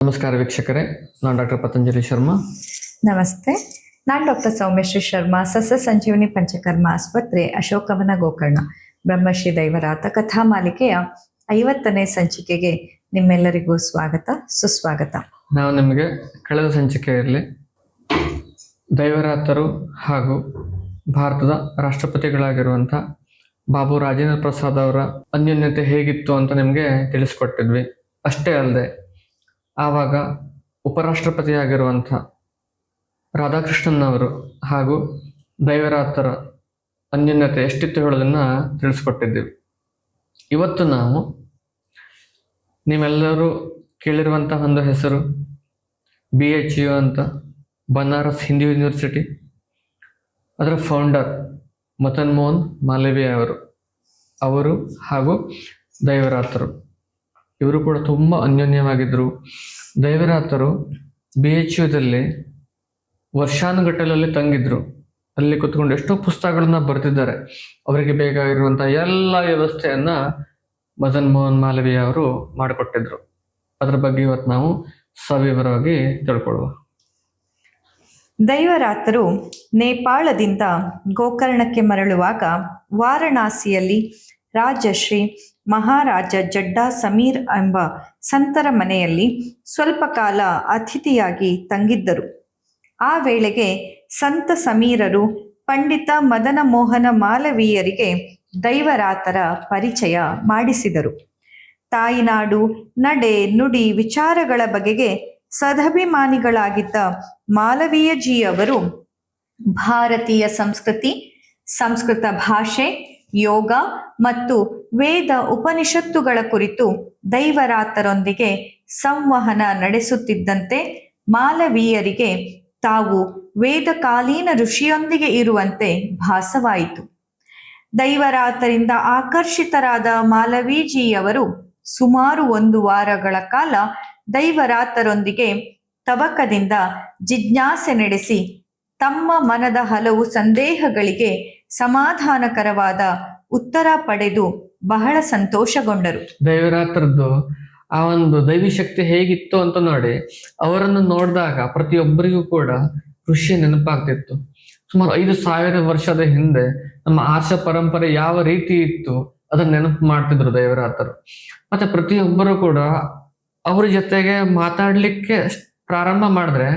ನಮಸ್ಕಾರ ವೀಕ್ಷಕರೇ ನಾನು ಡಾಕ್ಟರ್ ಪತಂಜಲಿ ಶರ್ಮಾ. ನಮಸ್ತೆ ನಾನು ಡಾಕ್ಟರ್ ಸೌಮ್ಯಶ್ರೀ ಶರ್ಮಾ ಸಸ್ಯ ಸಂಜೀವನಿ ಪಂಚಕರ್ಮ ಆಸ್ಪತ್ರೆ ಅಶೋಕವನ ಗೋಕರ್ಣ. ಬ್ರಹ್ಮಶ್ರೀ ದೈವರಾತ ಕಥಾ ಮಾಲಿಕೆಯ ಐವತ್ತನೇ ಸಂಚಿಕೆಗೆ ನಿಮ್ಮೆಲ್ಲರಿಗೂ ಸ್ವಾಗತ ಸುಸ್ವಾಗತ. ನಾವು ನಿಮಗೆ ಕಳೆದ ಸಂಚಿಕೆಯಲ್ಲಿ ದೈವರಾತರು ಹಾಗೂ ಭಾರತದ ರಾಷ್ಟ್ರಪತಿಗಳಾಗಿರುವಂತಹ ಬಾಬು ರಾಜೇಂದ್ರ ಪ್ರಸಾದ್ ಅವರ ಅನ್ಯೋನ್ಯತೆ ಹೇಗಿತ್ತು ಅಂತ ನಿಮಗೆ ತಿಳಿಸ್ಕೊಟ್ಟಿದ್ವಿ. ಅಷ್ಟೇ ಅಲ್ಲದೆ ಆವಾಗ ಉಪರಾಷ್ಟ್ರಪತಿಯಾಗಿರುವಂಥ ರಾಧಾಕೃಷ್ಣನ್ ಅವರು ಹಾಗೂ ದೈವರಾತರ ಅನ್ಯೋನ್ಯತೆ ಎಷ್ಟಿತ್ತು ಹೇಳೋದನ್ನ ತಿಳಿಸ್ಕೊಟ್ಟಿದ್ದೀವಿ. ಇವತ್ತು ನಾವು ನೀವೆಲ್ಲರೂ ಕೇಳಿರುವಂಥ ಒಂದು ಹೆಸರು ಬಿ ಎಚ್ ಯು ಅಂತ ಬನಾರಸ್ ಹಿಂದೂ ಯೂನಿವರ್ಸಿಟಿ. ಅದರ ಫೌಂಡರ್ ಮತನ್ ಮೋಹನ್ ಮಾಲವೀಯ ಅವರು ಅವರು ಹಾಗೂ ದೈವರಾತರು. ಇವರು ಕೂಡ ತುಂಬ ಅನ್ಯೋನ್ಯವಾಗಿದ್ದರು ದೈವರಾತರು ಬಿ ಎಚ್ ಯುದಲ್ಲಿ ವರ್ಷಾನುಗಟ್ಟಲಲ್ಲಿ ತಂಗಿದ್ರು. ಅಲ್ಲಿ ಕುತ್ಕೊಂಡು ಎಷ್ಟೋ ಪುಸ್ತಕಗಳನ್ನ ಬರೆದಿದ್ದಾರೆ. ಅವರಿಗೆ ಬೇಕಾಗಿರುವಂಥ ಎಲ್ಲ ವ್ಯವಸ್ಥೆಯನ್ನ ಮದನ್ ಮೋಹನ್ ಮಾಲವೀಯ ಅವರು ಮಾಡಿಕೊಟ್ಟಿದ್ರು. ಅದರ ಬಗ್ಗೆ ಇವತ್ತು ನಾವು ಸವಿವರವಾಗಿ ತಿಳ್ಕೊಳ್ಳುವ. ದೈವರಾತರು ನೇಪಾಳದಿಂದ ಗೋಕರ್ಣಕ್ಕೆ ಮರಳುವಾಗ ವಾರಣಾಸಿಯಲ್ಲಿ ರಾಜಶ್ರೀ ಮಹಾರಾಜ ಜಡ್ಡಾ ಸಮೀರ್ ಎಂಬ ಸಂತರ ಮನೆಯಲ್ಲಿ ಸ್ವಲ್ಪ ಕಾಲ ಅತಿಥಿಯಾಗಿ ತಂಗಿದ್ದರು. ಆ ವೇಳೆಗೆ ಸಂತ ಸಮೀರರು ಪಂಡಿತ ಮದನ ಮೋಹನ ಮಾಲವೀಯರಿಗೆ ದೈವರಾತರ ಪರಿಚಯ ಮಾಡಿಸಿದರು. ತಾಯಿನಾಡು, ನಡೆ, ನುಡಿ ವಿಚಾರಗಳ ಬಗೆಗೆ ಸದಭಿಮಾನಿಗಳಾಗಿದ್ದ ಮಾಲವೀಯಜಿಯವರು ಭಾರತೀಯ ಸಂಸ್ಕೃತಿ, ಸಂಸ್ಕೃತ ಭಾಷೆ ಯೋಗ ಮತ್ತು ವೇದ ಉಪನಿಷತ್ತುಗಳ ಕುರಿತು ದೈವರಾತರೊಂದಿಗೆ ಸಂವಹನ ನಡೆಸುತ್ತಿದ್ದಂತೆ ಮಾಲವೀಯರಿಗೆ ತಾವು ವೇದಕಾಲೀನ ಋಷಿಯೊಂದಿಗೆ ಇರುವಂತೆ ಭಾಸವಾಯಿತು. ದೈವರಾತರಿಂದ ಆಕರ್ಷಿತರಾದ ಮಾಲವೀಜಿಯವರು ಸುಮಾರು ಒಂದು ವಾರಗಳ ಕಾಲ ದೈವರಾತರೊಂದಿಗೆ ತವಕದಿಂದ ಜಿಜ್ಞಾಸೆ ನಡೆಸಿ ತಮ್ಮ ಮನದ ಹಲವು ಸಂದೇಹಗಳಿಗೆ ಸಮಾಧಾನಕರವಾದ ಉತ್ತರ ಪಡೆದು ಬಹಳ ಸಂತೋಷಗೊಂಡರು. ದೈವರಾತ್ರದ್ದು ಆ ಒಂದು ದೈವಿ ಶಕ್ತಿ ಹೇಗಿತ್ತು ಅಂತ ನೋಡಿ, ಅವರನ್ನು ನೋಡಿದಾಗ ಪ್ರತಿಯೊಬ್ಬರಿಗೂ ಕೂಡ ಖುಷಿ ನೆನಪಾಗ್ತಿತ್ತು. ಸುಮಾರು ಐದು ಸಾವಿರ ವರ್ಷದ ಹಿಂದೆ ನಮ್ಮ ಆರ್ಷ ಪರಂಪರೆ ಯಾವ ರೀತಿ ಇತ್ತು ಅದನ್ನ ನೆನಪು ಮಾಡ್ತಿದ್ರು ದೈವರಾತರು ಮತ್ತೆ ಪ್ರತಿಯೊಬ್ಬರು ಕೂಡ ಅವ್ರ ಜೊತೆಗೆ ಮಾತಾಡ್ಲಿಕ್ಕೆ ಪ್ರಾರಂಭ ಮಾಡಿದ್ರೆ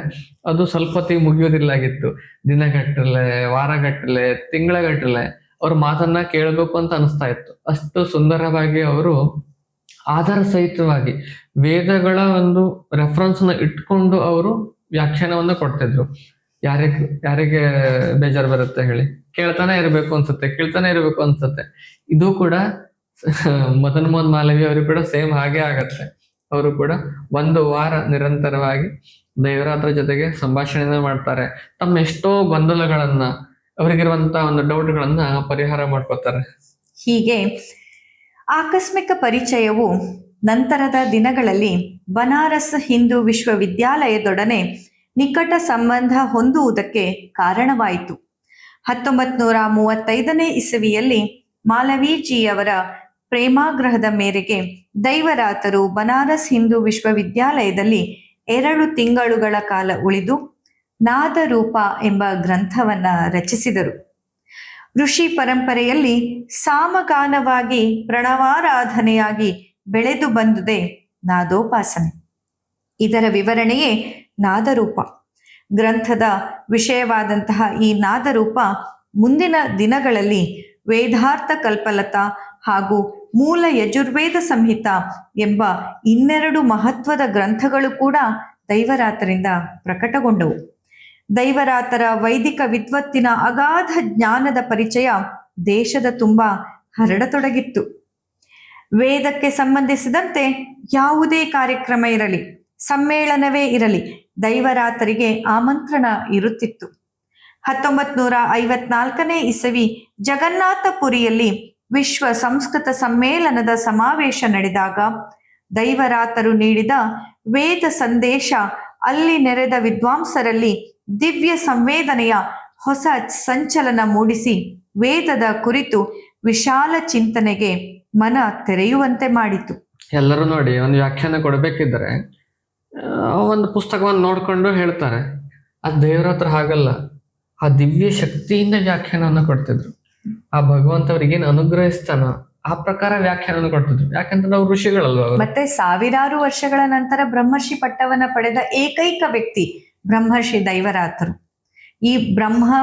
ಅದು ಸ್ವಲ್ಪ ಹೊತ್ತಿಗೆ ಮುಗಿಯೋದಿಲ್ಲಾಗಿತ್ತು ದಿನಗಟ್ಟಲೆ, ವಾರಗಟ್ಟಲೆ, ತಿಂಗಳಗಟ್ಟಲೆ ಅವ್ರ ಮಾತನ್ನ ಕೇಳಬೇಕು ಅಂತ ಅನಿಸ್ತಾ ಇತ್ತು. ಅಷ್ಟು ಸುಂದರವಾಗಿ ಅವರು ಆಧಾರ ಸಹಿತವಾಗಿ ವೇದಗಳ ಒಂದು ರೆಫರೆನ್ಸ್ನ ಇಟ್ಕೊಂಡು ಅವರು ವ್ಯಾಖ್ಯಾನವನ್ನ ಕೊಡ್ತಿದ್ರು. ಯಾರಿಗೆ ಯಾರಿಗೆ ಬೇಜಾರು ಬರುತ್ತೆ ಹೇಳಿ? ಕೇಳ್ತಾನೆ ಇರಬೇಕು ಅನ್ಸುತ್ತೆ, ಕೇಳ್ತಾನೆ ಇರಬೇಕು ಅನ್ಸುತ್ತೆ. ಇದು ಕೂಡ ಮದನ್ ಮೋಹನ್ ಮಾಲವಿ ಅವರು ಕೂಡ ಸೇಮ್ ಹಾಗೆ ಆಗತ್ತೆ. ಅವರು ಕೂಡ ಒಂದು ವಾರ ನಿರಂತರವಾಗಿ ದೇವರಾತ್ರ ಜೊತೆಗೆ ಸಂಭಾಷಣೆನ ಮಾಡ್ತಾರೆ. ತಮ್ಮ ಎಷ್ಟೋ ಗೊಂದಲಗಳನ್ನ ಅವರಿಗಿರುವಂತಹ ಒಂದು ಡೌಟ್ಗಳನ್ನ ಪರಿಹಾರ ಮಾಡ್ಕೋತಾರೆ. ಹೀಗೆ ಆಕಸ್ಮಿಕ ಪರಿಚಯವು ನಂತರದ ದಿನಗಳಲ್ಲಿ ಬನಾರಸ್ ಹಿಂದೂ ವಿಶ್ವವಿದ್ಯಾಲಯದೊಡನೆ ನಿಕಟ ಸಂಬಂಧ ಹೊಂದುವುದಕ್ಕೆ ಕಾರಣವಾಯಿತು. ಹತ್ತೊಂಬತ್ ನೂರ ಮೂವತ್ತೈದನೇ ಇಸವಿಯಲ್ಲಿ ಮಾಲವೀಜಿಯವರ ಪ್ರೇಮಾಗ್ರಹದ ಮೇರೆಗೆ ದೈವರಾತರು ಬನಾರಸ್ ಹಿಂದೂ ವಿಶ್ವವಿದ್ಯಾಲಯದಲ್ಲಿ ಎರಡು ತಿಂಗಳುಗಳ ಕಾಲ ಉಳಿದು ನಾದರೂಪ ಎಂಬ ಗ್ರಂಥವನ್ನ ರಚಿಸಿದರು. ಋಷಿ ಪರಂಪರೆಯಲ್ಲಿ ಸಾಮಗಾನವಾಗಿ ಪ್ರಣವಾರಾಧನೆಯಾಗಿ ಬೆಳೆದು ಬಂದುದೇ ನಾದೋಪಾಸನೆ. ಇದರ ವಿವರಣೆಯೇ ನಾದರೂಪ. ಗ್ರಂಥದ ವಿಷಯವಾದಂತಹ ಈ ನಾದರೂಪ ಮುಂದಿನ ದಿನಗಳಲ್ಲಿ ವೇದಾರ್ಥ ಕಲ್ಪಲತಾ ಹಾಗೂ ಮೂಲ ಯಜುರ್ವೇದ ಸಂಹಿತ ಎಂಬ ಇನ್ನೆರಡು ಮಹತ್ವದ ಗ್ರಂಥಗಳು ಕೂಡ ದೈವರಾತರಿಂದ ಪ್ರಕಟಗೊಂಡವು. ದೈವರಾತರ ವೈದಿಕ ವಿದ್ವತ್ತಿನ ಅಗಾಧ ಜ್ಞಾನದ ಪರಿಚಯ ದೇಶದ ತುಂಬ ಹರಡತೊಡಗಿತ್ತು. ವೇದಕ್ಕೆ ಸಂಬಂಧಿಸಿದಂತೆ ಯಾವುದೇ ಕಾರ್ಯಕ್ರಮ ಇರಲಿ, ಸಮ್ಮೇಳನವೇ ಇರಲಿ, ದೈವರಾತರಿಗೆ ಆಮಂತ್ರಣ ಇರುತ್ತಿತ್ತು. ಹತ್ತೊಂಬತ್ ನೂರ ಐವತ್ನಾಲ್ಕನೇ ಇಸವಿ ಜಗನ್ನಾಥಪುರಿಯಲ್ಲಿ ವಿಶ್ವ ಸಂಸ್ಕೃತ ಸಮ್ಮೇಳನದ ಸಮಾವೇಶ ನಡೆದಾಗ ದೈವರಾತರು ನೀಡಿದ ವೇದ ಸಂದೇಶ ಅಲ್ಲಿ ನೆರೆದ ವಿದ್ವಾಂಸರಲ್ಲಿ ದಿವ್ಯ ಸಂವೇದನೆಯ ಹೊಸ ಸಂಚಲನ ಮೂಡಿಸಿ ವೇದದ ಕುರಿತು ವಿಶಾಲ ಚಿಂತನೆಗೆ ಮನ ತೆರೆಯುವಂತೆ ಮಾಡಿತು. ಎಲ್ಲರೂ ನೋಡಿ, ಒಂದು ವ್ಯಾಖ್ಯಾನ ಕೊಡಬೇಕಿದ್ದರೆ ಒಂದು ಪುಸ್ತಕವನ್ನು ನೋಡಿಕೊಂಡು ಹೇಳ್ತಾರೆ. ಆ ದೇವರ ಹಾಗಲ್ಲ. ಆ ದಿವ್ಯ ಶಕ್ತಿಯಿಂದ ವ್ಯಾಖ್ಯಾನವನ್ನು ಕೊಡ್ತಿದ್ರು. ಆ ಭಗವಂತ ಏನು ಅನುಗ್ರಹಿಸ್ತಾನ ಆ ಪ್ರಕಾರ ವ್ಯಾಖ್ಯಾನ ಕೊಡ್ತಿದ್ರು ಯಾಕಂದ್ರೆ ಅವ್ರು ಋಷಿಗಳಲ್ವ ಮತ್ತೆ ಸಾವಿರಾರು ವರ್ಷಗಳ ನಂತರ ಬ್ರಹ್ಮರ್ಷಿ ಪಟ್ಟವನ್ನ ಪಡೆದ ಏಕೈಕ ವ್ಯಕ್ತಿ ಬ್ರಹ್ಮರ್ಷಿ ದೈವರಾತರು ಈ ಬ್ರಹ್ಮ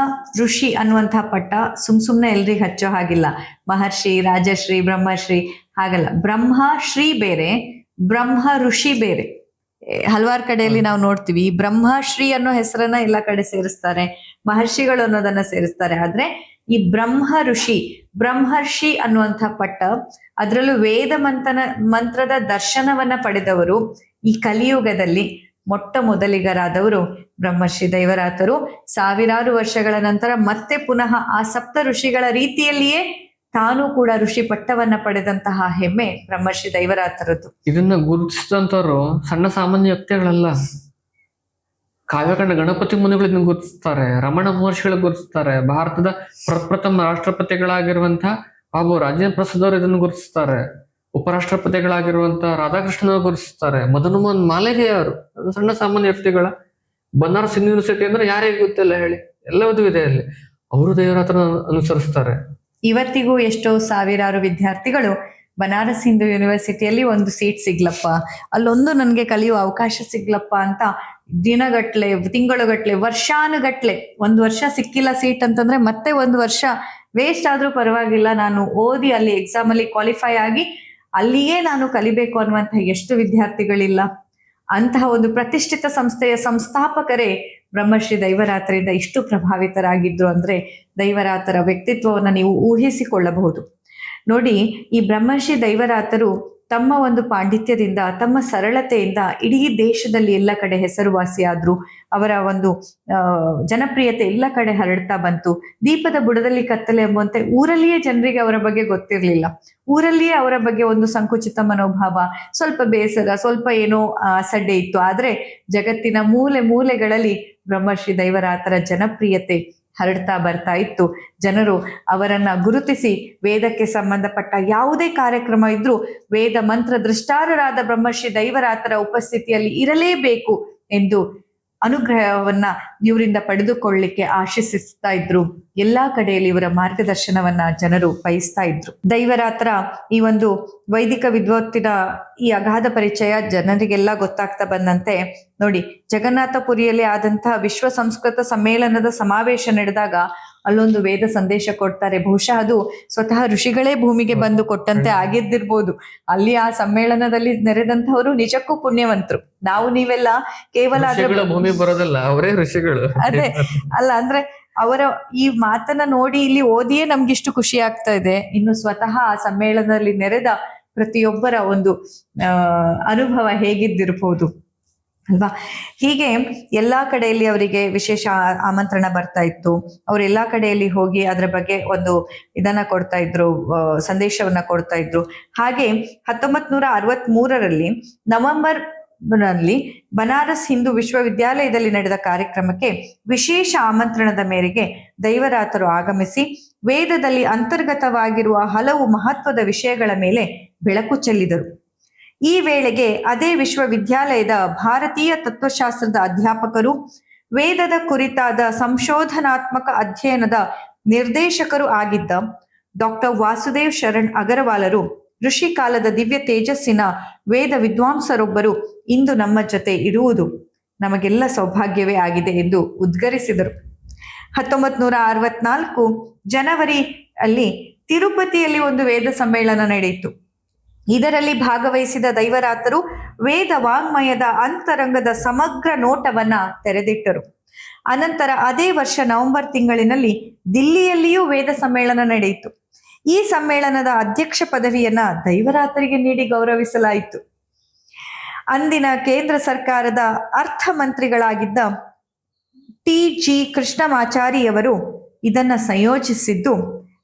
ಋಷಿ ಅನ್ನುವಂತಹ ಪಟ್ಟ ಸುಮ್ ಸುಮ್ನೆ ಎಲ್ರಿಗ್ ಹಚ್ಚೋ ಹಾಗಿಲ್ಲ. ಮಹರ್ಷಿ, ರಾಜಶ್ರೀ, ಬ್ರಹ್ಮಶ್ರೀ ಹಾಗಲ್ಲ. ಬ್ರಹ್ಮ ಶ್ರೀ ಬೇರೆ, ಬ್ರಹ್ಮ ಋಷಿ ಬೇರೆ. ಹಲವಾರು ಕಡೆಯಲ್ಲಿ ನಾವು ನೋಡ್ತೀವಿ. ಬ್ರಹ್ಮಶ್ರೀ ಅನ್ನೋ ಹೆಸರನ್ನ ಎಲ್ಲ ಕಡೆ ಸೇರಿಸ್ತಾರೆ. ಮಹರ್ಷಿಗಳು ಅನ್ನೋದನ್ನ ಸೇರಿಸ್ತಾರೆ. ಆದ್ರೆ ಈ ಬ್ರಹ್ಮ ಋಷಿ ಬ್ರಹ್ಮರ್ಷಿ ಅನ್ನುವಂತಹ ಪಟ್ಟ ಅದರಲ್ಲೂ ವೇದ ಮಂತನ ಮಂತ್ರದ ದರ್ಶನವನ್ನ ಪಡೆದವರು ಈ ಕಲಿಯುಗದಲ್ಲಿ ಮೊಟ್ಟ ಮೊದಲಿಗರಾದವರು ಬ್ರಹ್ಮರ್ಷಿ ದೈವರಾತರು. ಸಾವಿರಾರು ವರ್ಷಗಳ ನಂತರ ಮತ್ತೆ ಪುನಃ ಆ ಸಪ್ತ ಋಷಿಗಳ ರೀತಿಯಲ್ಲಿಯೇ ತಾನು ಕೂಡ ಋಷಿ ಪಟ್ಟವನ್ನ ಪಡೆದಂತಹ ಹೆಮ್ಮೆ ಬ್ರಹ್ಮರ್ಷಿ ದೈವರಾತರದ್ದು ಇದನ್ನ ಗುರುತಿಸಿದಂತವ್ರು ಸಣ್ಣ ಸಾಮಾನ್ಯ ವ್ಯಕ್ತಿಗಳಲ್ಲ. ಕಾವ್ಯಕಂಡ ಗಣಪತಿ ಮುನಿಗಳು ಇದನ್ನ ಗುರುತಿಸ್ತಾರೆ, ರಮಣ ಮಹರ್ಷಿಗಳು ಗುರುತಿಸ್ತಾರೆ, ಭಾರತದ ಪ್ರಪ್ರಥಮ ರಾಷ್ಟ್ರಪತಿಗಳಾಗಿರುವಂತಹ ಬಾಬು ರಾಜೇಂದ್ರ ಪ್ರಸಾದ್ ಅವರು ಇದನ್ನು ಗುರುತಿಸ್ತಾರೆ ಉಪರಾಷ್ಟ್ರಪತಿಗಳಾಗಿರುವಂತಹ ರಾಧಾಕೃಷ್ಣನ್ ಅವರು ಗುರುತಿಸ್ತಾರೆ ಮದನ್ ಮೋಹನ್ ಅವರು. ಸಣ್ಣ ಸಾಮಾನ್ಯ ವ್ಯಕ್ತಿಗಳ. ಬನಾರಸ್ ಯೂನಿವರ್ಸಿಟಿ ಅಂದ್ರೆ ಯಾರಿಗೆ ಗೊತ್ತಿಲ್ಲ ಹೇಳಿ. ಎಲ್ಲವೂ ಇದೆ ಅಲ್ಲಿ. ಅವರು ದೇವರಾತ್ರ ಅನುಸರಿಸ್ತಾರೆ. ಇವತ್ತಿಗೂ ಎಷ್ಟೋ ಸಾವಿರಾರು ವಿದ್ಯಾರ್ಥಿಗಳು ಬನಾರಸ್ ಹಿಂದೂ ಯೂನಿವರ್ಸಿಟಿಯಲ್ಲಿ ಒಂದು ಸೀಟ್ ಸಿಗ್ಲಪ್ಪ. ಅಲ್ಲೊಂದು ನನಗೆ ಕಲಿಯುವ ಅವಕಾಶ ಸಿಗ್ಲಪ್ಪ ಅಂತ ದಿನಗಟ್ಲೆ, ತಿಂಗಳುಗಟ್ಲೆ, ವರ್ಷಾನುಗಟ್ಲೆ ಒಂದು ವರ್ಷ ಸಿಕ್ಕಿಲ್ಲ ಸೀಟ್ ಅಂತಂದ್ರೆ ಮತ್ತೆ ಒಂದು ವರ್ಷ ವೇಸ್ಟ್ ಆದ್ರೂ ಪರವಾಗಿಲ್ಲ. ನಾನು ಓದಿ ಅಲ್ಲಿ ಎಕ್ಸಾಮ್ ಅಲ್ಲಿ ಕ್ವಾಲಿಫೈ ಆಗಿ ಅಲ್ಲಿಯೇ ನಾನು ಕಲಿಬೇಕು ಅನ್ನುವಂತಹ ಎಷ್ಟು ವಿದ್ಯಾರ್ಥಿಗಳಿಲ್ಲ. ಅಂತಹ ಒಂದು ಪ್ರತಿಷ್ಠಿತ ಸಂಸ್ಥೆಯ ಸಂಸ್ಥಾಪಕರೇ ಬ್ರಹ್ಮಶ್ರೀ ದೈವರಾತ್ರಿಯಿಂದ ಇಷ್ಟು ಪ್ರಭಾವಿತರಾಗಿದ್ರು ಅಂದ್ರೆ ದೈವರಾತರ ವ್ಯಕ್ತಿತ್ವವನ್ನು ನೀವು ಊಹಿಸಿಕೊಳ್ಳಬಹುದು. ನೋಡಿ ಈ ಬ್ರಹ್ಮಶ್ರೀ ದೈವರಾತರು ತಮ್ಮ ಒಂದು ಪಾಂಡಿತ್ಯದಿಂದ, ತಮ್ಮ ಸರಳತೆಯಿಂದ ಇಡೀ ದೇಶದಲ್ಲಿ ಎಲ್ಲ ಕಡೆ ಹೆಸರುವಾಸಿಯಾದ್ರು. ಅವರ ಒಂದು ಜನಪ್ರಿಯತೆ ಎಲ್ಲ ಕಡೆ ಹರಡ್ತಾ ಬಂತು. ದೀಪದ ಬುಡದಲ್ಲಿ ಕತ್ತಲೆ ಎಂಬಂತೆ ಊರಲ್ಲಿಯೇ ಜನರಿಗೆ ಅವರ ಬಗ್ಗೆ ಗೊತ್ತಿರಲಿಲ್ಲ. ಊರಲ್ಲಿಯೇ ಅವರ ಬಗ್ಗೆ ಒಂದು ಸಂಕುಚಿತ ಮನೋಭಾವ, ಸ್ವಲ್ಪ ಬೇಸರ, ಸ್ವಲ್ಪ ಏನೋ ಅಸಡ್ಡೆ ಇತ್ತು. ಆದ್ರೆ ಜಗತ್ತಿನ ಮೂಲೆ ಮೂಲೆಗಳಲ್ಲಿ ಬ್ರಹ್ಮಶ್ರೀ ದೈವರಾತರ ಜನಪ್ರಿಯತೆ ಹರಡ್ತಾ ಬರ್ತಾ ಇತ್ತು. ಜನರು ಅವರನ್ನ ಗುರುತಿಸಿ ವೇದಕ್ಕೆ ಸಂಬಂಧಪಟ್ಟ ಯಾವುದೇ ಕಾರ್ಯಕ್ರಮ ಇದ್ರೂ ವೇದ ಮಂತ್ರ ದೃಷ್ಟಾರರಾದ ಬ್ರಹ್ಮಶ್ರೀ ದೈವರಾತರ ಉಪಸ್ಥಿತಿಯಲ್ಲಿ ಇರಲೇಬೇಕು ಎಂದು ಅನುಗ್ರಹವನ್ನ ಇವರಿಂದ ಪಡೆದುಕೊಳ್ಳಿಕ್ಕೆ ಆಶಿಸ್ತಾ ಇದ್ರು. ಎಲ್ಲಾ ಕಡೆಯಲ್ಲಿ ಇವರ ಮಾರ್ಗದರ್ಶನವನ್ನ ಜನರು ಬಯಸ್ತಾ ಇದ್ರು. ದೈವರಾತ್ರ ಈ ಒಂದು ವೈದಿಕ ವಿದ್ವತ್ತಿನ ಈ ಅಗಾಧ ಪರಿಚಯ ಜನರಿಗೆಲ್ಲ ಗೊತ್ತಾಗ್ತಾ ಬಂದಂತೆ ನೋಡಿ ಜಗನ್ನಾಥಪುರಿಯಲ್ಲಿ ಆದಂತಹ ವಿಶ್ವ ಸಂಸ್ಕೃತ ಸಮ್ಮೇಳನದ ಸಮಾವೇಶ ನಡೆದಾಗ ಅಲ್ಲೊಂದು ವೇದ ಸಂದೇಶ ಕೊಡ್ತಾರೆ. ಬಹುಶಃ ಅದು ಸ್ವತಃ ಋಷಿಗಳೇ ಭೂಮಿಗೆ ಬಂದು ಕೊಟ್ಟಂತೆ ಆಗಿದ್ದಿರ್ಬೋದು. ಅಲ್ಲಿ ಆ ಸಮ್ಮೇಳನದಲ್ಲಿ ನೆರೆದಂತಹವರು ನಿಜಕ್ಕೂ ಪುಣ್ಯವಂತರು. ನಾವು ನೀವೆಲ್ಲ ಕೇವಲ ಭೂಮಿ ಬರೋದಲ್ಲ ಅವರೇ ಋಷಿಗಳು. ಅದೇ ಅಲ್ಲ ಅಂದ್ರೆ ಅವರ ಈ ಮಾತನ್ನ ನೋಡಿ ಇಲ್ಲಿ ಓದಿಯೇ ನಮ್ಗಿಷ್ಟು ಖುಷಿ ಆಗ್ತಾ ಇದೆ. ಇನ್ನು ಸ್ವತಃ ಆ ಸಮ್ಮೇಳನದಲ್ಲಿ ನೆರೆದ ಪ್ರತಿಯೊಬ್ಬರ ಒಂದು ಅನುಭವ ಹೇಗಿದ್ದಿರ್ಬೋದು. ಅಲ್ವಾ? ಹೀಗೆ ಎಲ್ಲಾ ಕಡೆಯಲ್ಲಿ ಅವರಿಗೆ ವಿಶೇಷ ಆಮಂತ್ರಣ ಬರ್ತಾ ಇತ್ತು. ಅವ್ರು ಎಲ್ಲಾ ಕಡೆಯಲ್ಲಿ ಹೋಗಿ ಅದರ ಬಗ್ಗೆ ಒಂದು ಇದನ್ನ ಕೊಡ್ತಾ ಇದ್ರು ಸಂದೇಶವನ್ನ ಕೊಡ್ತಾ ಇದ್ರು. ಹಾಗೆ ಹತ್ತೊಂಬತ್ ನೂರ ಅರವತ್ ಮೂರರಲ್ಲಿ ನವೆಂಬರ್ನಲ್ಲಿ ಬನಾರಸ್ ಹಿಂದೂ ವಿಶ್ವವಿದ್ಯಾಲಯದಲ್ಲಿ ನಡೆದ ಕಾರ್ಯಕ್ರಮಕ್ಕೆ ವಿಶೇಷ ಆಮಂತ್ರಣದ ಮೇರೆಗೆ ದೈವರಾತರು ಆಗಮಿಸಿ, ವೇದದಲ್ಲಿ ಅಂತರ್ಗತವಾಗಿರುವ ಹಲವು ಮಹತ್ವದ ವಿಷಯಗಳ ಮೇಲೆ ಬೆಳಕು ಚೆಲ್ಲಿದರು. ಈ ವೇಳೆಗೆ ಅದೇ ವಿಶ್ವವಿದ್ಯಾಲಯದ ಭಾರತೀಯ ತತ್ವಶಾಸ್ತ್ರದ ಅಧ್ಯಾಪಕರು, ವೇದದ ಕುರಿತಾದ ಸಂಶೋಧನಾತ್ಮಕ ಅಧ್ಯಯನದ ನಿರ್ದೇಶಕರು ಆಗಿದ್ದ ಡಾಕ್ಟರ್ ವಾಸುದೇವ್ ಶರಣ್ ಅಗರವಾಲರು, ಋಷಿ ಕಾಲದ ದಿವ್ಯ ತೇಜಸ್ಸಿನ ವೇದ ವಿದ್ವಾಂಸರೊಬ್ಬರು ಇಂದು ನಮ್ಮ ಜೊತೆ ಇರುವುದು ನಮಗೆಲ್ಲ ಸೌಭಾಗ್ಯವೇ ಆಗಿದೆ ಎಂದು ಉದ್ಗರಿಸಿದರು. ಹತ್ತೊಂಬತ್ ನೂರ ಅರವತ್ನಾಲ್ಕು ಜನವರಿ ಅಲ್ಲಿ ತಿರುಪತಿಯಲ್ಲಿ ಒಂದು ವೇದ ಸಮ್ಮೇಳನ ನಡೆಯಿತು. ಇದರಲ್ಲಿ ಭಾಗವಹಿಸಿದ ದೈವರಾತರು ವೇದ ವಾಂಗ್ಮಯದ ಅಂತರಂಗದ ಸಮಗ್ರ ನೋಟವನ್ನ ತೆರೆದಿಟ್ಟರು. ಅನಂತರ ಅದೇ ವರ್ಷ ನವೆಂಬರ್ ತಿಂಗಳಿನಲ್ಲಿ ದಿಲ್ಲಿಯಲ್ಲಿಯೂ ವೇದ ಸಮ್ಮೇಳನ ನಡೆಯಿತು. ಈ ಸಮ್ಮೇಳನದ ಅಧ್ಯಕ್ಷ ಪದವಿಯನ್ನ ದೈವರಾತರಿಗೆ ನೀಡಿ ಗೌರವಿಸಲಾಯಿತು. ಅಂದಿನ ಕೇಂದ್ರ ಸರ್ಕಾರದ ಅರ್ಥ ಮಂತ್ರಿಗಳಾಗಿದ್ದ ಟಿ ಜಿ ಕೃಷ್ಣಮಾಚಾರಿಯವರು ಇದನ್ನ ಸಂಯೋಜಿಸಿದ್ದು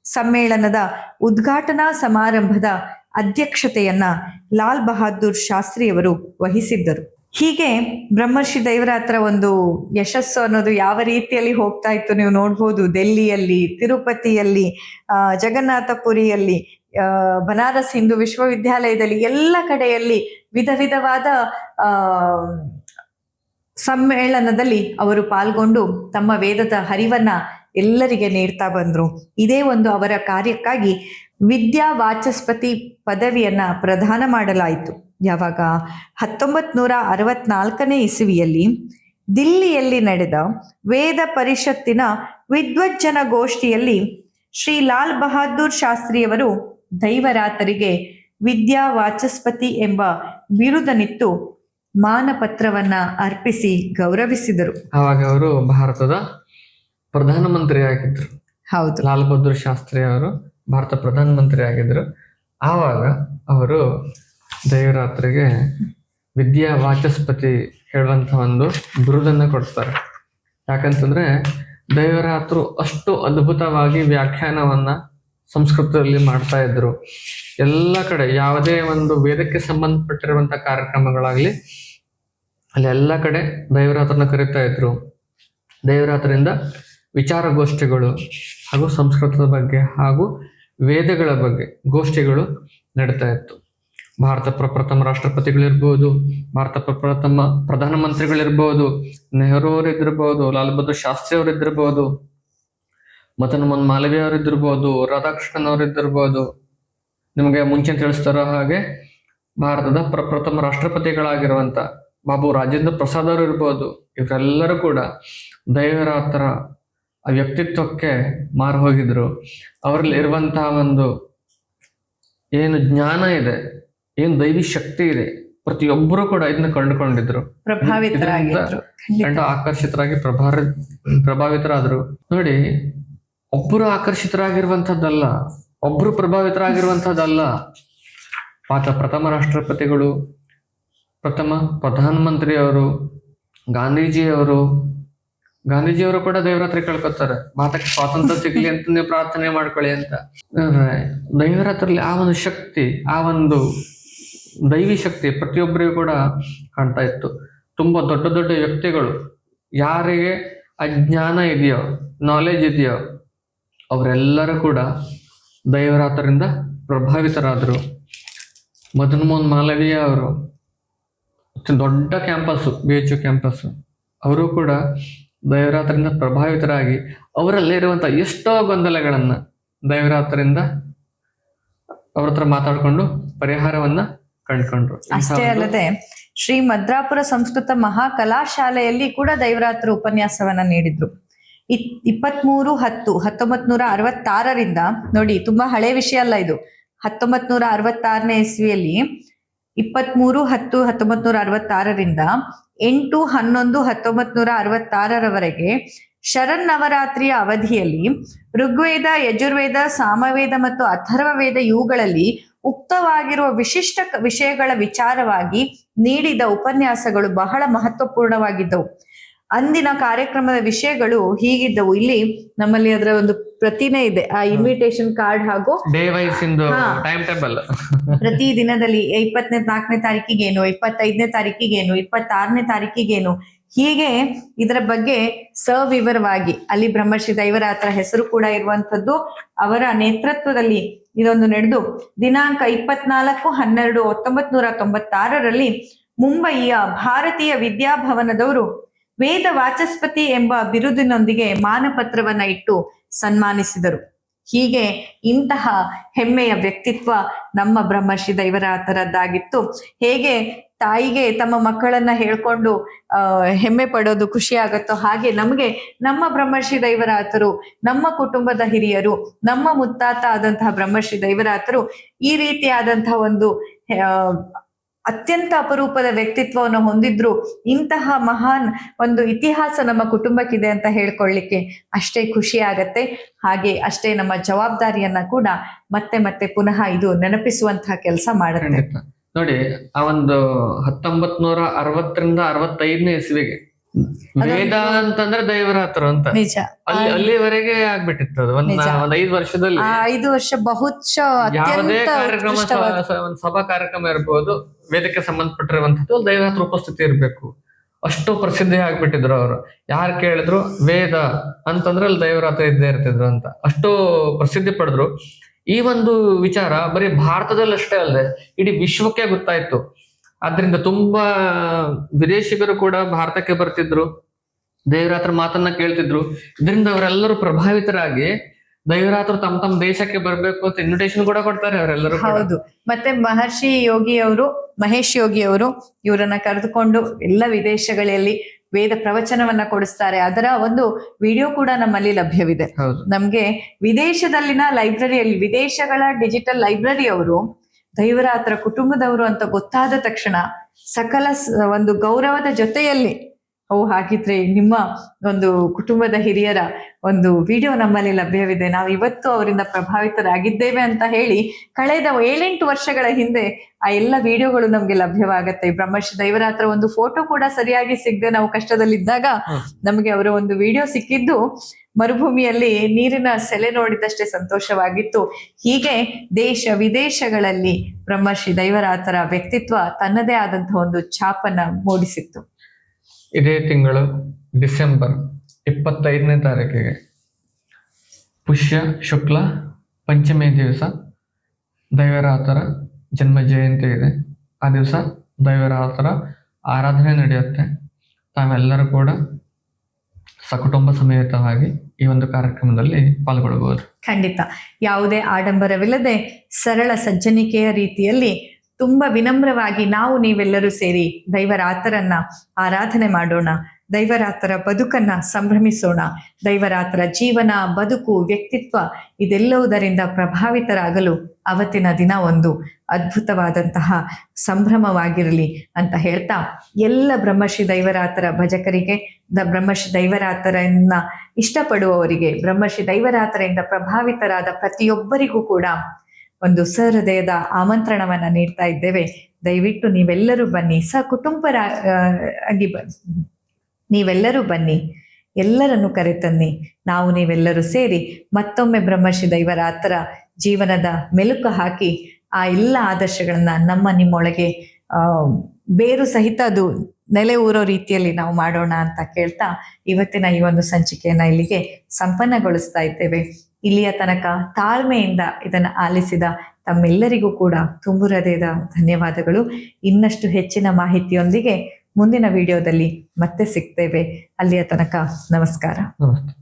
ಸಮ್ಮೇಳನದ ಉದ್ಘಾಟನಾ ಸಮಾರಂಭದ ಅಧ್ಯಕ್ಷತೆಯನ್ನ ಲಾಲ್ ಬಹದ್ದೂರ್ ಶಾಸ್ತ್ರಿಯವರು ವಹಿಸಿದ್ದರು. ಹೀಗೆ ಬ್ರಹ್ಮರ್ಷಿ ದೈವರಾತ್ರ ಒಂದು ಯಶಸ್ಸು ಅನ್ನೋದು ಯಾವ ರೀತಿಯಲ್ಲಿ ಹೋಗ್ತಾ ಇತ್ತು ನೀವು ನೋಡ್ಬೋದು. ದೆಲ್ಲಿಯಲ್ಲಿ, ತಿರುಪತಿಯಲ್ಲಿ ಜಗನ್ನಾಥಪುರಿಯಲ್ಲಿ ಬನಾರಸ್ ಹಿಂದೂ ವಿಶ್ವವಿದ್ಯಾಲಯದಲ್ಲಿ ಎಲ್ಲ ಕಡೆಯಲ್ಲಿ ವಿಧ ವಿಧವಾದ ಸಮ್ಮೇಳನದಲ್ಲಿ ಅವರು ಪಾಲ್ಗೊಂಡು ತಮ್ಮ ವೇದದ ಹರಿವನ್ನ ಎಲ್ಲರಿಗೆ ನೀಡ್ತಾ ಬಂದ್ರು. ಇದೇ ಒಂದು ಅವರ ಕಾರ್ಯಕ್ಕಾಗಿ ವಿದ್ಯಾ ವಾಚಸ್ಪತಿ ಪದವಿಯನ್ನ ಪ್ರದಾನ ಮಾಡಲಾಯಿತು. ಯಾವಾಗ? ಹತ್ತೊಂಬತ್ ನೂರ ಅರವತ್ನಾಲ್ಕನೇ ಇಸುವಿಯಲ್ಲಿ ದಿಲ್ಲಿಯಲ್ಲಿ ನಡೆದ ವೇದ ಪರಿಷತ್ತಿನ ವಿದ್ವಜ್ಜನ ಗೋಷ್ಠಿಯಲ್ಲಿ ಶ್ರೀ ಲಾಲ್ ಬಹದ್ದೂರ್ ಶಾಸ್ತ್ರಿಯವರು ದೈವರಾತರಿಗೆ ವಿದ್ಯಾ ವಾಚಸ್ಪತಿ ಎಂಬ ಬಿರುದನಿತ್ತು ಮಾನಪತ್ರವನ್ನ ಅರ್ಪಿಸಿ ಗೌರವಿಸಿದರು. ಅವರು ಭಾರತದ ಪ್ರಧಾನಮಂತ್ರಿ ಆಗಿದ್ರು. ಹೌದು. ಲಾಲ್ ಬಹದ್ದೂರ್ ಶಾಸ್ತ್ರಿ ಅವರು ಭಾರತ ಪ್ರಧಾನಮಂತ್ರಿ ಆಗಿದ್ರು. ಆವಾಗ ಅವರು ದೇವರಾತ್ರಿಗೆ ವಿದ್ಯಾ ವಾಚಸ್ಪತಿ ಹೇಳುವಂತ ಒಂದು ಬಿರುದನ್ನ ಕೊಡ್ತಾರೆ. ಯಾಕಂತಂದ್ರೆ ದೇವರಾತ್ರು ಅಷ್ಟು ಅದ್ಭುತವಾಗಿ ವ್ಯಾಖ್ಯಾನವನ್ನ ಸಂಸ್ಕೃತದಲ್ಲಿ ಮಾಡ್ತಾ ಇದ್ರು. ಎಲ್ಲ ಕಡೆ ಯಾವುದೇ ಒಂದು ವೇದಕ್ಕೆ ಸಂಬಂಧಪಟ್ಟಿರುವಂತ ಕಾರ್ಯಕ್ರಮಗಳಾಗ್ಲಿ ಅಲ್ಲಿ ಎಲ್ಲ ಕಡೆ ದೈವರಾತ್ರನ ಕರೀತಾ ಇದ್ರು. ದೈವರಾತ್ರಿಂದ ವಿಚಾರಗೋಷ್ಠಿಗಳು ಹಾಗೂ ಸಂಸ್ಕೃತದ ಬಗ್ಗೆ ಹಾಗೂ ವೇದಗಳ ಬಗ್ಗೆ ಗೋಷ್ಠಿಗಳು ನಡೀತಾ ಇತ್ತು. ಭಾರತ ಪ್ರಪ್ರಥಮ ರಾಷ್ಟ್ರಪತಿಗಳಿರ್ಬೋದು, ಭಾರತ ಪ್ರಪ್ರಥಮ ಪ್ರಧಾನಮಂತ್ರಿಗಳಿರ್ಬೋದು, ನೆಹರು ಅವರಿದ್ದಿರ್ಬೋದು, ಲಾಲ್ ಬಹದ್ದೂರ್ ಶಾಸ್ತ್ರಿ ಅವರಿದ್ದಿರ್ಬೋದು ಮತ್ತು ಮೋಹನ್ ಮಾಲವೀಯ ಅವರಿದ್ದಿರ್ಬೋದು, ರಾಧಾಕೃಷ್ಣನ್ ಅವರಿದ್ದಿರ್ಬೋದು. ನಿಮಗೆ ಮುಂಚೆ ತಿಳಿಸ್ತಾರೋ ಹಾಗೆ ಭಾರತದ ಪ್ರಪ್ರಥಮ ರಾಷ್ಟ್ರಪತಿಗಳಾಗಿರುವಂತ ಬಾಬು ರಾಜೇಂದ್ರ ಪ್ರಸಾದ್ ಅವರು ಇರ್ಬೋದು ಇವರೆಲ್ಲರೂ ಕೂಡ ದೈವರಾತ್ರ ವ್ಯಕ್ತಿತ್ವಕ್ಕೆ ಮಾರು ಹೋಗಿದ್ರು. ಅವರಲ್ಲಿ ಇರುವಂತಹ ಒಂದು ಏನು ಜ್ಞಾನ ಇದೆ ಏನು ದೈವಿ ಶಕ್ತಿ ಇದೆ ಪ್ರತಿಯೊಬ್ಬರು ಕೂಡ ಇದನ್ನ ಕಂಡುಕೊಂಡಿದ್ರು. ಕಂಡು ಆಕರ್ಷಿತರಾಗಿ ಪ್ರಭಾರ ಪ್ರಭಾವಿತರಾದ್ರು. ನೋಡಿ ಒಬ್ಬರು ಆಕರ್ಷಿತರಾಗಿರುವಂತದ್ದಲ್ಲ ಒಬ್ರು ಪ್ರಭಾವಿತರಾಗಿರುವಂತದ್ದಲ್ಲ ಆತ ಪ್ರಥಮ ರಾಷ್ಟ್ರಪತಿಗಳು ಪ್ರಥಮ ಪ್ರಧಾನಮಂತ್ರಿ ಅವರು ಗಾಂಧೀಜಿಯವರು ಗಾಂಧೀಜಿಯವರು ಕೂಡ ದೇವರಾತ್ರಿ ಕೇಳ್ಕೊತಾರೆ, ಮಾತಕ್ಕೆ ಸ್ವಾತಂತ್ರ್ಯ ಸಿಗ್ಲಿ ಅಂತ ನೀವು ಪ್ರಾರ್ಥನೆ ಮಾಡ್ಕೊಳ್ಳಿ ಅಂತ. ಅಂದ್ರೆ ದೈವರಾತ್ರಲ್ಲಿ ಆ ಒಂದು ಶಕ್ತಿ, ಆ ಒಂದು ದೈವಿ ಶಕ್ತಿ ಪ್ರತಿಯೊಬ್ಬರಿಗೂ ಕೂಡ ಕಾಣ್ತಾ ಇತ್ತು. ತುಂಬಾ ದೊಡ್ಡ ದೊಡ್ಡ ವ್ಯಕ್ತಿಗಳು, ಯಾರಿಗೆ ಅಜ್ಞಾನ ಇದೆಯೋ ನಾಲೆಜ್ ಇದೆಯೋ, ಅವರೆಲ್ಲರೂ ಕೂಡ ದೈವರಾತರಿಂದ ಪ್ರಭಾವಿತರಾದರು. ಮದನ್ ಮೋಹನ್ ಮಾಲವೀಯ ಅವರು ದೊಡ್ಡ campus B H U campus ಅವರು ಕೂಡ ದೈವರಾತ್ರಿಂದ ಪ್ರಭಾವಿತರಾಗಿ ಅವರಲ್ಲಿರುವಂಥ ಎಷ್ಟೋ ಗೊಂದಲಗಳನ್ನ ದೈವರಾತ್ರಿಂದ ಅವ್ರ ಹತ್ರ ಮಾತಾಡ್ಕೊಂಡು ಪರಿಹಾರವನ್ನ ಕಂಡ್ಕೊಂಡ್ರು. ಅಷ್ಟೇ ಅಲ್ಲದೆ ಶ್ರೀ ಮದ್ರಾಪುರ ಸಂಸ್ಕೃತ ಮಹಾಕಲಾಶಾಲೆಯಲ್ಲಿ ಕೂಡ ದೈವರಾತ್ರ ಉಪನ್ಯಾಸವನ್ನ ನೀಡಿದ್ರು. ಇಪ್- ಇಪ್ಪತ್ಮೂರು ಹತ್ತು ಹತ್ತೊಂಬತ್ ನೂರ ಅರವತ್ತಾರರಿಂದ, ನೋಡಿ, ತುಂಬಾ ಹಳೆ ವಿಷಯ ಅಲ್ಲ ಇದು. ಹತ್ತೊಂಬತ್ ನೂರ ಅರವತ್ತಾರನೇ ಇಸ್ವಿಯಲ್ಲಿ ಇಪ್ಪತ್ಮೂರು, ಹತ್ತು ಹತ್ತೊಂಬತ್ ನೂರ ಅರವತ್ತಾರರಿಂದ ಎಂಟು, ಹನ್ನೊಂದು ಹತ್ತೊಂಬತ್ ನೂರ ಅರವತ್ತಾರರವರೆಗೆ ಶರನ್ನವರಾತ್ರಿಯ ಅವಧಿಯಲ್ಲಿ ಋಗ್ವೇದ, ಯಜುರ್ವೇದ, ಸಾಮವೇದ ಮತ್ತು ಅಥರ್ವವೇದ ಇವುಗಳಲ್ಲಿ ಉಕ್ತವಾಗಿರುವ ವಿಶಿಷ್ಟ ವಿಷಯಗಳ ವಿಚಾರವಾಗಿ ನೀಡಿದ ಉಪನ್ಯಾಸಗಳು ಬಹಳ ಮಹತ್ವಪೂರ್ಣವಾಗಿದ್ದವು. ಅಂದಿನ ಕಾರ್ಯಕ್ರಮದ ವಿಷಯಗಳು ಹೀಗಿದ್ದವು. ಇಲ್ಲಿ ನಮ್ಮಲ್ಲಿ ಅದರ ಒಂದು ಪ್ರತಿನೇ ಇದೆ. ಆ ಇನ್ವಿಟೇಷನ್ ಕಾರ್ಡ್ ಹಾಗೂ ಡೇ ವೈಸ್. ಟೈಮ್ ಟೇಬಲ್ ಪ್ರತಿ ದಿನದಲ್ಲಿ ಇಪ್ಪತ್ತನೇ ನಾಲ್ಕನೇ ತಾರೀಕಿಗೇನು ಇಪ್ಪತ್ತೈದನೇ ತಾರೀಕಿಗೇನು ಇಪ್ಪತ್ತಾರನೇ ತಾರೀಕಿಗೇನು ಹೀಗೆ ಇದರ ಬಗ್ಗೆ ಸವಿವರವಾಗಿ ಅಲ್ಲಿ ಬ್ರಹ್ಮಶ್ರೀ ದೈವರಾತ್ರ ಹೆಸರು ಕೂಡ ಇರುವಂತದ್ದು ಅವರ ನೇತೃತ್ವದಲ್ಲಿ ಇದೊಂದು ನಡೆದು ದಿನಾಂಕ ಇಪ್ಪತ್ನಾಲ್ಕು ಹನ್ನೆರಡು ಹತ್ತೊಂಬತ್ ನೂರ ತೊಂಬತ್ತಾರರಲ್ಲಿ ಮುಂಬಯಿಯ ಭಾರತೀಯ ವಿದ್ಯಾಭವನದವರು ವೇದ ವಾಚಸ್ಪತಿ ಎಂಬ ಬಿರುದಿನೊಂದಿಗೆ ಮಾನಪತ್ರವನ್ನ ಇಟ್ಟು ಸನ್ಮಾನಿಸಿದರು. ಹೀಗೆ ಇಂತಹ ಹೆಮ್ಮೆಯ ವ್ಯಕ್ತಿತ್ವ ನಮ್ಮ ಬ್ರಹ್ಮಶ್ರೀ ದೈವರಾತರದ್ದಾಗಿತ್ತು ಹೇಗೆ ತಾಯಿಗೆ ತಮ್ಮ ಮಕ್ಕಳನ್ನ ಹೇಳ್ಕೊಂಡು ಹೆಮ್ಮೆ ಪಡೋದು ಖುಷಿ ಆಗತ್ತೋ ಹಾಗೆ ನಮಗೆ ನಮ್ಮ ಬ್ರಹ್ಮಶ್ರೀ ದೈವರಾತರು ನಮ್ಮ ಕುಟುಂಬದ ಹಿರಿಯರು, ನಮ್ಮ ಮುತ್ತಾತ ಆದಂತಹ ಬ್ರಹ್ಮಶ್ರೀ ದೈವರಾತರು ಈ ರೀತಿಯಾದಂತಹ ಒಂದು ಅತ್ಯಂತ ಅಪರೂಪದ ವ್ಯಕ್ತಿತ್ವವನ್ನು ಹೊಂದಿದ್ರು ಇಂತಹ ಮಹಾನ್ ಒಂದು ಇತಿಹಾಸ ನಮ್ಮ ಕುಟುಂಬಕ್ಕಿದೆ ಅಂತ ಹೇಳ್ಕೊಳ್ಳಿಕ್ಕೆ ಅಷ್ಟೇ ಖುಷಿ ಆಗತ್ತೆ. ಹಾಗೆ ಅಷ್ಟೇ ನಮ್ಮ ಜವಾಬ್ದಾರಿಯನ್ನ ಕೂಡ ಮತ್ತೆ ಮತ್ತೆ ಪುನಃ ಇದು ನೆನಪಿಸುವಂತಹ ಕೆಲಸ ಮಾಡುತ್ತೆ. ನೋಡಿ, ಆ ಒಂದು ಹತ್ತೊಂಬತ್ ನೂರ ಅರವತ್ತರಿಂದ ಅರವತ್ತೈದನೇ ಇಸ್ವಿಗೆ ವೇದ ಅಂತಂದ್ರೆ ದೈವರಾತ್ರ ಅಂತ. ನಿಜ. ಅಲ್ಲಿ ಅಲ್ಲಿವರೆಗೆ ಆಗ್ಬಿಟ್ಟಿತ್ತು ಅದು. ಒಂದ್ ಒಂದ್ ಐದು ವರ್ಷದಲ್ಲಿ. ಐದು ವರ್ಷ ಬಹುತ್ ಯಾವುದೇ ಕಾರ್ಯಕ್ರಮ ಒಂದ್ ಸಭಾ ಕಾರ್ಯಕ್ರಮ ಇರ್ಬೋದು ವೇದಕ್ಕೆ ಸಂಬಂಧಪಟ್ಟಿರುವಂತದ್ದು ಅಲ್ಲಿ ದೈವರಾತ್ರ ಉಪಸ್ಥಿತಿ ಇರ್ಬೇಕು. ಅಷ್ಟು ಪ್ರಸಿದ್ಧಿ ಆಗ್ಬಿಟ್ಟಿದ್ರು ಅವರು. ಯಾರು ಕೇಳಿದ್ರು ವೇದ ಅಂತಂದ್ರೆ ಅಲ್ಲಿ ದೈವರಾತ್ರ ಇದ್ದೇ ಇರ್ತಿದ್ರು ಅಂತ. ಅಷ್ಟು ಪ್ರಸಿದ್ಧಿ ಪಡೆದ್ರು. ಈ ಒಂದು ವಿಚಾರ ಬರೀ ಭಾರತದಲ್ಲಿ ಅಷ್ಟೇ ಅಲ್ಲದೆ ಇಡೀ ವಿಶ್ವಕ್ಕೆ ಗೊತ್ತಾಯ್ತು. ಆದ್ರಿಂದ ತುಂಬಾ ವಿದೇಶಿಗರು ಕೂಡ ಭಾರತಕ್ಕೆ ಬರ್ತಿದ್ರು. ದೇವರಾತ್ರ ಮಾತನ್ನ ಕೇಳ್ತಿದ್ರು. ಇದರಿಂದ ಅವರೆಲ್ಲರೂ ಪ್ರಭಾವಿತರಾಗಿ ದೈವರಾತ್ರ ತಮ್ಮ ತಮ್ಮ ದೇಶಕ್ಕೆ ಬರ್ಬೇಕು ಅಂತ ಇನ್ವಿಟೇಷನ್ ಕೂಡ ಕೊಡ್ತಾರೆ ಅವರೆಲ್ಲರೂ ಹೌದು. ಮತ್ತೆ ಮಹರ್ಷಿ ಯೋಗಿ ಅವರು ಮಹೇಶ್ ಯೋಗಿ ಅವರು ಇವರನ್ನ ಕರೆದುಕೊಂಡು ಎಲ್ಲ ವಿದೇಶಗಳಲ್ಲಿ ವೇದ ಪ್ರವಚನವನ್ನ ಕೊಡಿಸ್ತಾರೆ. ಅದರ ಒಂದು ವಿಡಿಯೋ ಕೂಡ ನಮ್ಮಲ್ಲಿ ಲಭ್ಯವಿದೆ. ಹೌದು. ನಮ್ಗೆ ವಿದೇಶದಲ್ಲಿನ ಲೈಬ್ರರಿಯಲ್ಲಿ ವಿದೇಶಗಳ ಡಿಜಿಟಲ್ ಲೈಬ್ರರಿ ಅವರು ದೈವರಾತ್ರ ಕುಟುಂಬದವರು ಅಂತ ಗೊತ್ತಾದ ತಕ್ಷಣ ಸಕಲ ಒಂದು ಗೌರವದ ಜೊತೆಯಲ್ಲಿ ಅವು ಹಾಗಿದ್ರೆ ನಿಮ್ಮ ಒಂದು ಕುಟುಂಬದ ಹಿರಿಯರ ಒಂದು ವಿಡಿಯೋ ನಮ್ಮಲ್ಲಿ ಲಭ್ಯವಿದೆ ನಾವು ಇವತ್ತು ಅವರಿಂದ ಪ್ರಭಾವಿತರಾಗಿದ್ದೇವೆ ಅಂತ ಹೇಳಿ ಕಳೆದ ಏಳೆಂಟು ವರ್ಷಗಳ ಹಿಂದೆ ಆ ಎಲ್ಲ ವಿಡಿಯೋಗಳು ನಮ್ಗೆ ಲಭ್ಯವಾಗತ್ತೆ ಬ್ರಹ್ಮರ್ಷಿ ದೈವರಾತ್ರ ಒಂದು ಫೋಟೋ ಕೂಡ ಸರಿಯಾಗಿ ಸಿಗದೆ ನಾವು ಕಷ್ಟದಲ್ಲಿದ್ದಾಗ. ನಮಗೆ ಅವರ ಒಂದು ವಿಡಿಯೋ ಸಿಕ್ಕಿದ್ದು ಮರುಭೂಮಿಯಲ್ಲಿ ನೀರಿನ ಸೆಲೆ ನೋಡಿದಷ್ಟೇ ಸಂತೋಷವಾಗಿತ್ತು. ಹೀಗೆ ದೇಶ ವಿದೇಶಗಳಲ್ಲಿ ಬ್ರಹ್ಮರ್ಷಿ ದೈವರಾತರ ವ್ಯಕ್ತಿತ್ವ ತನ್ನದೇ ಆದಂತಹ ಒಂದು ಛಾಪನ್ನ ಮೂಡಿಸಿತ್ತು. ಇದೇ ತಿಂಗಳು ಡಿಸೆಂಬರ್ ಇಪ್ಪತ್ತೈದನೇ ತಾರೀಕಿಗೆ ಪುಷ್ಯ ಶುಕ್ಲ ಪಂಚಮಿ ದಿವಸ ದೈವರಾತರ ಜನ್ಮ ಜಯಂತಿ ಇದೆ. ಆ ದಿವಸ ದೈವರಾತರ ಆರಾಧನೆ ನಡೆಯುತ್ತೆ. ತಾವೆಲ್ಲರೂ ಕೂಡ ಸಕುಟುಂಬ ಸಮೇತವಾಗಿ ಈ ಒಂದು ಕಾರ್ಯಕ್ರಮದಲ್ಲಿ ಪಾಲ್ಗೊಳ್ಳಬಹುದು ಖಂಡಿತ. ಯಾವುದೇ ಆಡಂಬರವಿಲ್ಲದೆ ಸರಳ ಸಜ್ಜನಿಕೆಯ ರೀತಿಯಲ್ಲಿ ತುಂಬಾ ವಿನಮ್ರವಾಗಿ ನಾವು ನೀವೆಲ್ಲರೂ ಸೇರಿ ದೈವರಾತರನ್ನ ಆರಾಧನೆ ಮಾಡೋಣ. ದೈವರಾತರ ಬದುಕನ್ನ ಸಂಭ್ರಮಿಸೋಣ. ದೈವರಾತರ ಜೀವನ, ಬದುಕು, ವ್ಯಕ್ತಿತ್ವ ಇದೆಲ್ಲವುದರಿಂದ ಪ್ರಭಾವಿತರಾಗಲು ಅವತ್ತಿನ ದಿನ ಒಂದು ಅದ್ಭುತವಾದಂತಹ ಸಂಭ್ರಮವಾಗಿರಲಿ ಅಂತ ಹೇಳ್ತಾ ಎಲ್ಲ ಬ್ರಹ್ಮಶ್ರೀ ದೈವರಾತರ ಭಜಕರಿಗೆ, ದ ಬ್ರಹ್ಮಶ್ರೀ ದೈವರಾತರನ್ನ ಇಷ್ಟಪಡುವವರಿಗೆ, ಬ್ರಹ್ಮಶ್ರೀ ದೈವರಾತರಿಂದ ಪ್ರಭಾವಿತರಾದ ಪ್ರತಿಯೊಬ್ಬರಿಗೂ ಕೂಡ ಒಂದು ಸಹೃದಯದ ಆಮಂತ್ರಣವನ್ನ ನೀಡ್ತಾ ಇದ್ದೇವೆ. ದಯವಿಟ್ಟು ನೀವೆಲ್ಲರೂ ಬನ್ನಿ. ಆಗಿ ಬ ನೀವೆಲ್ಲರೂ ಬನ್ನಿ, ಎಲ್ಲರನ್ನು ಕರೆತನ್ನಿ. ನಾವು ನೀವೆಲ್ಲರೂ ಸೇರಿ ಮತ್ತೊಮ್ಮೆ ಬ್ರಹ್ಮರ್ಷಿ ದೈವರ ಹತ್ರ ಜೀವನದ ಮೆಲುಕು ಹಾಕಿ ಆ ಎಲ್ಲ ಆದರ್ಶಗಳನ್ನ ನಮ್ಮ ನಿಮ್ಮೊಳಗೆ ಬೇರು ಸಹಿತ ಅದು ನೆಲೆ ಊರೋ ರೀತಿಯಲ್ಲಿ ನಾವು ಮಾಡೋಣ ಅಂತ ಕೇಳ್ತಾ ಇವತ್ತಿನ ಈ ಒಂದು ಸಂಚಿಕೆಯನ್ನ ಇಲ್ಲಿಗೆ ಸಂಪನ್ನಗೊಳಿಸ್ತಾ ಇದ್ದೇವೆ. ಇಲ್ಲಿಯ ತನಕ ತಾಳ್ಮೆಯಿಂದ ಇದನ್ನ ಆಲಿಸಿದ ತಮ್ಮೆಲ್ಲರಿಗೂ ಕೂಡ ತುಂಬು ಹೃದಯದ ಧನ್ಯವಾದಗಳು. ಇನ್ನಷ್ಟು ಹೆಚ್ಚಿನ ಮಾಹಿತಿಯೊಂದಿಗೆ ಮುಂದಿನ ವಿಡಿಯೋದಲ್ಲಿ ಮತ್ತೆ ಸಿಗ್ತೇವೆ. ಅಲ್ಲಿಯ ತನಕ ನಮಸ್ಕಾರ. ನಮಸ್ತೆ.